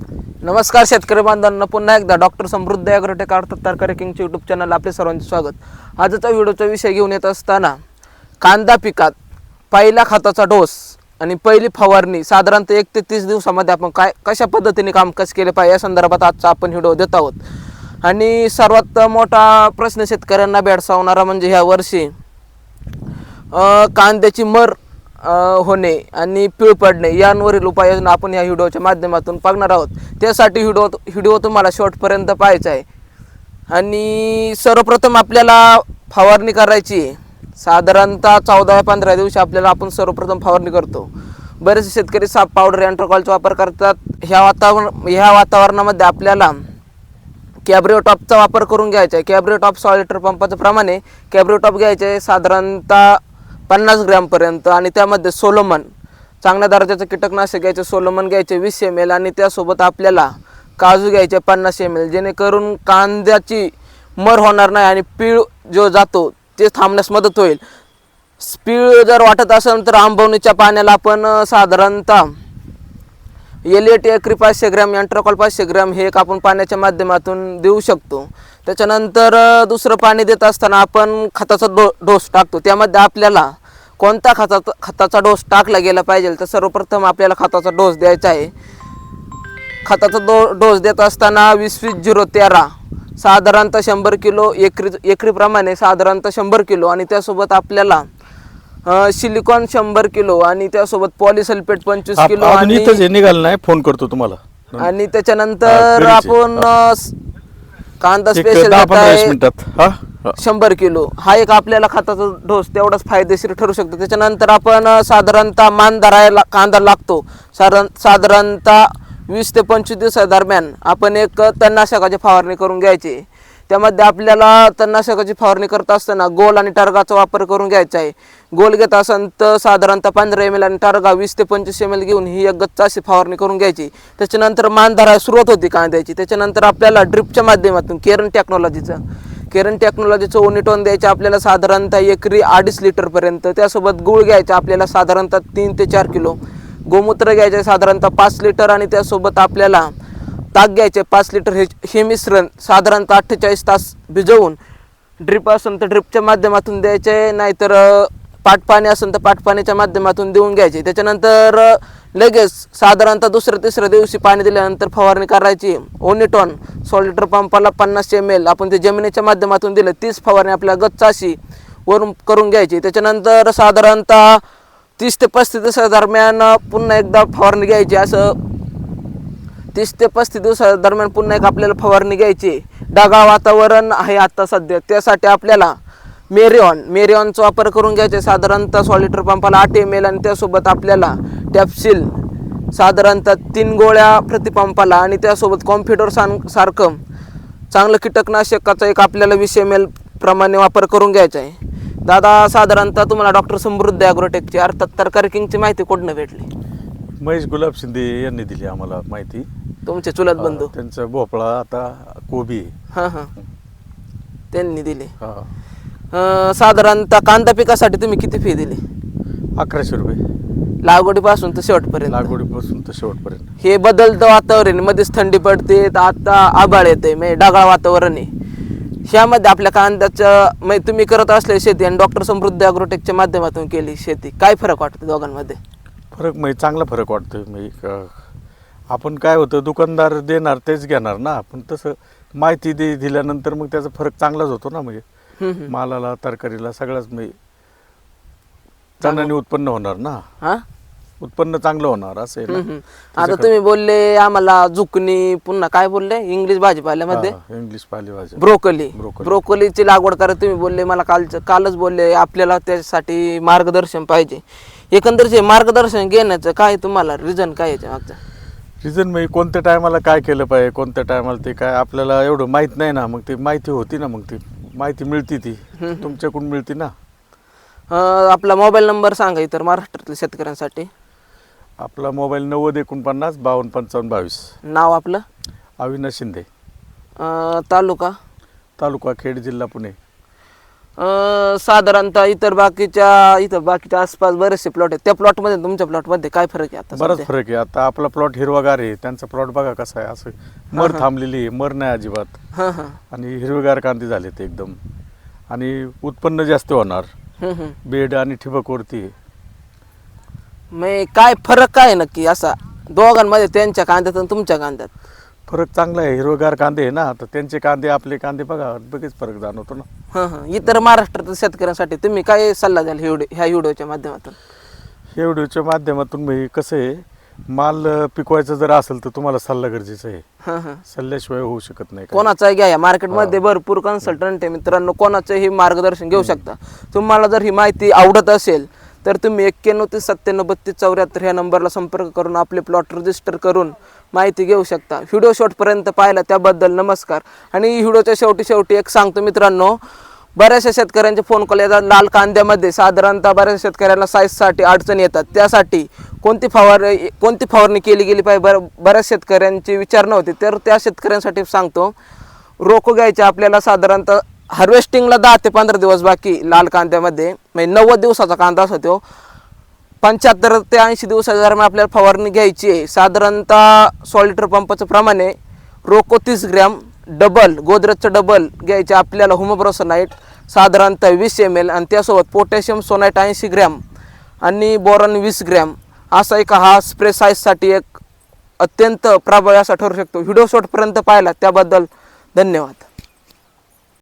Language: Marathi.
नमस्कार शेतकरी बांधवांना पुन्हा एकदा डॉक्टर समृद्ध ॲग्रोटेक अर्थात तरकारी किंगचे यूट्यूब चॅनल आपले सर्वांचे स्वागत. आजचा व्हिडिओचा विषय घेऊन येत असताना कांदा पिकात पहिला खताचा डोस आणि पहिली फवारणी साधारणतः एक ते तीस दिवसामध्ये आपण काय कशा पद्धतीने कामकाज केले पाहिजे या संदर्भात आजचा आपण व्हिडिओ देत आहोत. आणि सर्वात मोठा प्रश्न शेतकऱ्यांना भेडसावणारा म्हणजे ह्या वर्षी कांद्याची मर होणे आणि पिळ पडणे यांवरील उपाययोजना आपण या व्हिडिओच्या माध्यमातून पाहणार आहोत. त्यासाठी व्हिडिओ व्हिडिओ तुम्हाला शॉर्टपर्यंत पाहायचा आहे. आणि सर्वप्रथम आपल्याला फवारणी करायची आहे. साधारणतः चौदा या पंधरा दिवशी आपल्याला आपण सर्वप्रथम फवारणी करतो. बरेचसे शेतकरी साप पावडर अँट्रोकॉलचा वापर करतात. ह्या वातावरण ह्या वातावरणामध्ये आपल्याला कॅब्रिओ टॉपचा वापर करून घ्यायचा आहे. कॅब्रिओ टॉप सॉ लिटर पंपाचं प्रमाणे कॅब्रिओ टॉप घ्यायचे आहे साधारणतः पन्नास ग्रॅमपर्यंत आणि त्यामध्ये सोलोमन चांगल्या दर्जाचं कीटकनाशक घ्यायचे सोलोमन घ्यायचे वीस एम एल आणि त्यासोबत आपल्याला काजू घ्यायचे पन्नास एम एल जेणेकरून कांद्याची मर होणार नाही आणि पीळ जो जातो ते थांबण्यास मदत होईल. पीळ जर वाटत असेल तर आंबवणीच्या पाण्याला आपण अं, साधारणतः एलिएट एकरी पाचशे ग्रॅम अँट्रोकॉल पाचशे ग्रॅम हे एक आपण पाण्याच्या माध्यमातून देऊ शकतो. त्याच्यानंतर दुसरं पाणी देत असताना आपण खताचा डो डोस टाकतो. त्यामध्ये आपल्याला कोणता खताचा खताचा डोस टाकला गेला पाहिजे तर सर्वप्रथम आपल्याला खताचा डोस द्यायचा आहे. खताचा दो डोस देत असताना वीस वीस झिरो तेरा साधारणतः शंभर किलो एकरी एकरीप्रमाणे साधारणतः शंभर किलो आणि त्यासोबत आपल्याला सिलिकॉन शंभर किलो आणि त्यासोबत पॉलिसल्फेट पंचवीस किलो आणि निघालं नाही फोन करतो तुम्हाला. आणि त्याच्यानंतर. आपण कांदा स्पेशल शंभर किलो. हा एक आपल्याला खताचा डोस तेवढाच फायदेशीर ठरू शकतो. त्याच्यानंतर आपण साधारणतः मान धरायला कांदा लागतो. साधारण साधारणतः वीस ते पंचवीस दिवसादरम्यान आपण एक तणनाशकाची फवारणी करून घ्यायची. त्यामध्ये आपल्याला तणनाशकाची फवारणी करत असताना गोल आणि टर्गाचा वापर करून घ्यायचा आहे. गोल घेत असेल तर साधारणतः पंधरा एम एल आणि टर्गा वीस ते पंचवीस एम एल घेऊन ही एक गच्च अशी फवारणी करून घ्यायची. त्याच्यानंतर मान धरायला सुरुवात होती कांद्याची. त्याच्यानंतर आपल्याला ड्रिपच्या माध्यमातून केरन टेक्नॉलॉजीचं केरन टेक्नॉलॉजीचं ओनिटॉन द्यायचं आपल्याला साधारणतः एकरी अडीच लिटरपर्यंत त्यासोबत गुळ घ्यायचा आपल्याला साधारणतः तीन ते चार किलो. गोमूत्र घ्यायचे साधारणतः पाच लिटर आणि त्यासोबत आपल्याला ताक घ्यायचे पाच लिटर हे हे मिश्रण साधारणतः अठ्ठेचाळीस तास भिजवून ड्रिप असेल तर ड्रिपच्या माध्यमातून द्यायचे नाहीतर पाठपाणी पाटपाणी असेल तर पाटपाणीच्या माध्यमातून देऊन घ्यायचे. त्याच्यानंतर लगेच साधारणतः दुसऱ्या तिसऱ्या दिवशी पाणी दिल्यानंतर फवारणी करायची. ओनिटॉन सॉलिटर पंपाला पन्नास एम एल आपण ते जमिनीच्या माध्यमातून दिलं तीच फवारणी आपल्या गच्चाशी वरून करून घ्यायची. त्याच्यानंतर साधारणतः तीस ते पस्तीस दिवसादरम्यान दरम्यान पुन्हा एकदा फवारणी घ्यायची. असं तीस ते पस्तीस दिवसादरम्यान पुन्हा एक आपल्याला फवारणी घ्यायची. ढगाळ वातावरण आहे आत्ता सध्या. त्यासाठी आपल्याला मेरिऑन. मेरिऑनचा वापर करून घ्यायचे. साधारणतः सॉ लिटर पंपाला आठ एम एल आणि त्यासोबत आपल्याला टॅप्सिल साधारणतः तीन गोळ्या प्रतिपंपाला आणि त्यासोबत कॉम्प्युटर सां सारखं चांगलं कीटकनाशकाचा एक आपल्याला वीस एम एल प्रमाणे वापर करून घ्यायचा आहे. दादा साधारणतः तुम्हाला डॉक्टर समृद्ध ॲग्रोटेकची अर्थात तरकारी किंगची माहिती कुठनं भेटली? महेश गुलाब शिंदे यांनी दिली आम्हाला माहिती. तुमचे चुलत बंधू. त्यांचा भोपळा आता कोबी. हां हां. त्यांनी दिले. हा. अं, साधारणतः कांदा पिकासाठी तुम्ही किती फी दिली अकराशे रुपये लागवडीपासून तर शेवटपर्यंत लागवडीपासून तर शेवटपर्यंत. हे बदलतं वातावरण आहे. मध्येच थंडी पडते तर आता आबाळ येते म्हणजे ढगाळ वातावरण आहे ह्यामध्ये आपल्या कांद्याचं म्हणजे तुम्ही करत असलेली शेती आणि डॉक्टर समृद्ध अॅग्रोटेकच्या माध्यमातून केली शेती काय फरक वाटतो दोघांमध्ये फरक म्हणजे चांगला फरक वाटतोय म्हणजे क- आपण काय होतं दुकानदार देणार तेच घेणार ना पण तसं माहिती दे दिल्यानंतर मग त्याचा फरक चांगलाच होतो ना म्हणजे. मालाला तरकारीला सगळ्याच म्हणजे चांगल्याने उत्पन्न होणार ना. हा? उत्पन्न चांगलं होणार असं आहे हम्म, ना हम्म. आता तुम्ही बोलले आम्हाला जुकनी पुन्हा काय बोलले? इंग्लिश भाजीपाल्यामध्ये? हा, इंग्लिश पालेभाज्या ब्रोकली ब्रोकोली. ब्रोकोलीची लागवड करा तुम्ही बोलले मला कालच कालच बोलले आपल्याला त्यासाठी मार्गदर्शन पाहिजे. एकंदरीत हे मार्गदर्शन घेण्याचं काय तुम्हाला रिझन काय याच्या मागचं? रिझन म्हणजे कोणत्या टायमाला काय केलं पाहिजे कोणत्या टायमाला ते काय आपल्याला एवढं माहीत नाही ना मग ती माहिती होती ना मग ती. माहिती मिळती ती. तुमच्याकडून मिळती ना? अं, आपला मोबाईल नंबर सांगा इतर महाराष्ट्रातल्या शेतकऱ्यांसाठी. आपला मोबाईल नव्वद एकोणपन्नास बावन्न पंचावन्न बावीस. नाव आपलं? अविनाश शिंदे. अं, तालुका? तालुका खेड जिल्हा पुणे. साधारणतः इतर बाकीच्या इथं बाकीच्या आसपास बरेचसे प्लॉट आहेत. त्या प्लॉटमध्ये तुमच्या प्लॉटमध्ये काय फरक आहे आता बराच सध्या? फरक आहे. आता आपला प्लॉट हिरवागार आहे. त्यांचा प्लॉट बघा कसा आहे. असं मर थांबलेली आहे. मर नाही अजिबात. हां हां. आणि हिरवेगार कांदे झाले ते एकदम. आणि उत्पन्न जास्त होणार. हम्म, हम्म. बेड आणि ठिबकवरती आहे. मग काय फरक काय आहे नक्की असा? दोघांमध्ये त्यांच्या कांद्यात आणि तुमच्या कांद्यात? फरक चांगला आहे. हिरवेगार कांदे आहे ना तर त्यांचे कांदे आपले कांदे बघा बघेच फरक जाणवतो ना. हां हां. इतर महाराष्ट्रातील शेतकऱ्यांसाठी तुम्ही काय सल्ला द्याल ह्या व्हिडिओ ह्या व्हिडिओच्या माध्यमातून? हे व्हिडिओच्या माध्यमातून मी कसं आहे माल पिकवायचा जर असेल तर तुम्हाला सल्ला गरजेचा आहे. हां हां. सल्ल्याशिवाय होऊ शकत नाही. कोणाचा घ्या या. मार्केटमध्ये भरपूर कन्सल्टंट आहे मित्रांनो. कोणाचंही मार्गदर्शन घेऊ शकता. तुम्हाला जर ही माहिती आवडत असेल तर तुम्ही एक्क्याण्णव ते सत्त्याण्णव बत्तीस चौऱ्याहत्तर ह्या नंबरला संपर्क करून आपले प्लॉट रजिस्टर करून माहिती घेऊ शकता. व्हिडिओ शॉर्टपर्यंत पाहिला त्याबद्दल नमस्कार. आणि व्हिडिओच्या शेवटी शेवटी एक सांगतो मित्रांनो बऱ्याचशा शेतकऱ्यांचे फोन कॉल येतात लाल कांद्यामध्ये. साधारणतः बऱ्याचशा शेतकऱ्यांना साईजसाठी अडचणी येतात. त्यासाठी कोणती फवार कोणती फवारणी केली गेली पाहिजे? बर बऱ्याच शेतकऱ्यांची विचार नव्हते. तर त्या शेतकऱ्यांसाठी सांगतो रोको घ्यायचे आपल्याला साधारणतः हार्वेस्टिंगला दहा ते पंधरा दिवस बाकी लाल कांद्यामध्ये. म्हणजे नव्वद दिवसाचा कांदा असतो तो. पंच्याहत्तर ते ऐंशी दिवसाच्या दरम्यान आपल्याला फवारणी घ्यायची आहे. साधारणतः सॉ लिटर पंपाचं प्रमाणे रोको तीस ग्रॅम डबल गोदरेजचं डबल घ्यायचे आपल्याला हुमोब्रोसोनाईट साधारणतः वीस एम एल आणि त्यासोबत पोटॅशियम सोनाईट ऐंशी ग्रॅम आणि बोरॉन वीस ग्रॅम. असा एक हा स्प्रे साईजसाठी एक अत्यंत प्रभावी असा ठरू शकतो. व्हिडिओ शॉटपर्यंत पाहिला त्याबद्दल धन्यवाद.